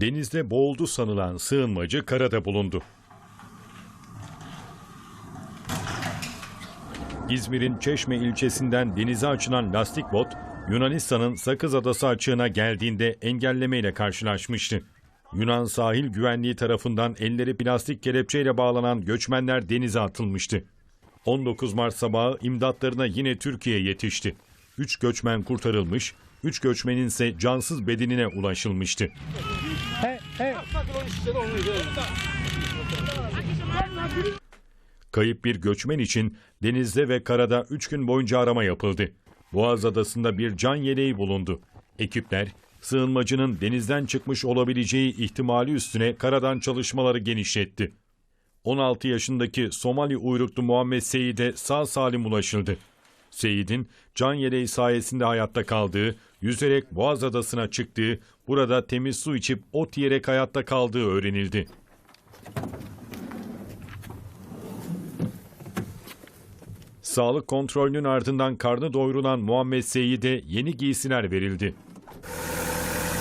Denizde boğuldu sanılan sığınmacı karada bulundu. İzmir'in Çeşme ilçesinden denize açılan lastik bot, Yunanistan'ın Sakız Adası açığına geldiğinde engellemeyle karşılaşmıştı. Yunan sahil güvenliği tarafından elleri plastik kelepçeyle bağlanan göçmenler denize atılmıştı. 19 Mart sabahı imdatlarına yine Türkiye yetişti. 3 göçmen kurtarılmış, 3 göçmenin ise cansız bedenine ulaşılmıştı. Kayıp bir göçmen için denizde ve karada 3 gün boyunca arama yapıldı. Boğaz Adası'nda bir can yeleği bulundu. Ekipler sığınmacının denizden çıkmış olabileceği ihtimali üstüne karadan çalışmaları genişletti. 16 yaşındaki Somali uyruklu Muhammed Seyit'e sağ salim ulaşıldı. Seyit'in can yeleği sayesinde hayatta kaldığı, yüzerek Boğaz Adası'na çıktığı, burada temiz su içip ot yiyerek hayatta kaldığı öğrenildi. Sağlık kontrolünün ardından karnı doyurulan Muhammed Seyit'e yeni giysiler verildi.